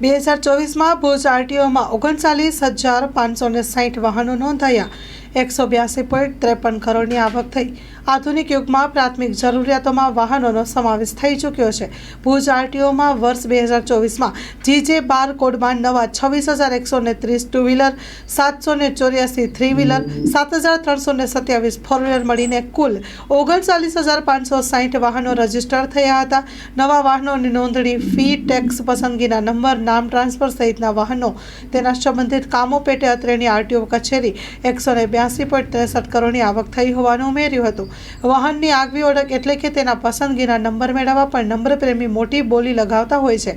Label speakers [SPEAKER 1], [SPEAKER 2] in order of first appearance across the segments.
[SPEAKER 1] બે હજાર ચોવીસમાં ભુજ આરટીઓમાં ઓગણચાલીસ હજાર પાંચસો ને સાઠ વાહનો નોંધાયા. એકસો બ્યાસી પોઈન્ટ ત્રેપન કરોડની આવક થઈ. આધુનિક યુગમાં પ્રાથમિક જરૂરિયાતોમાં વાહનોનો સમાવેશ થઈ ચૂક્યો છે. ભુજ આરટીઓમાં વર્ષ બે હજાર ચોવીસમાં જીજે બાર કોડમાં નવા છવ્વીસ હજાર એકસો ને ત્રીસ ટુ વ્હીલર સાતસો ને ચોર્યાસી થ્રી વ્હીલર સાત હજાર ત્રણસો ને સત્યાવીસ ફોર વ્હીલર મળીને કુલ ઓગણચાલીસ હજાર પાંચસો સાહીઠ વાહનો રજિસ્ટર થયા હતા. નવા વાહનોની નોંધણી ફી, ટેક્સ પસંદગીના નંબર, નામ ટ્રાન્સફર સહિતના વાહનો તેના સંબંધિત કામો પેટે અત્રેની આરટીઓ કચેરી એકસો ને બ્યાસી પોઈન્ટ ત્રેસઠ કરોડની આવક થઈ હોવાનું ઉમેર્યું હતું. વાહનની આગવી ઓળખ એટલે કે તેના પસંદગીના નંબર મેળવવા પણ નંબર પ્રેમી મોટી બોલી લગાવતા હોય છે.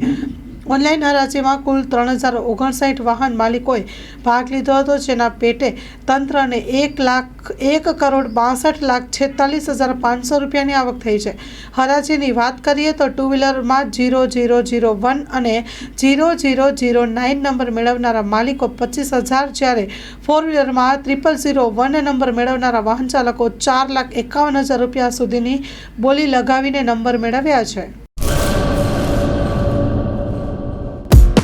[SPEAKER 1] ઓનલાઈન હરાજીમાં કુલ ત્રણ હજાર ઓગણસાઠ વાહન માલિકોએ ભાગ લીધો હતો, જેના પેટે તંત્રને એક લાખ, એક કરોડ બાસઠ લાખ છેતાલીસ હજાર પાંચસો રૂપિયાની આવક થઈ છે. હરાજીની વાત કરીએ તો ટુ વ્હીલરમાં જીરો જીરો જીરો વન અને zero zero zero nine number મેળવનારા માલિકો પચીસ હજાર, જ્યારે ફોર વ્હીલરમાં ત્રિપલ ઝીરો વન નંબર મેળવનારા વાહન ચાલકો ચાર લાખ એકાવન હજાર રૂપિયા સુધીની બોલી લગાવીને નંબર મેળવ્યા છે.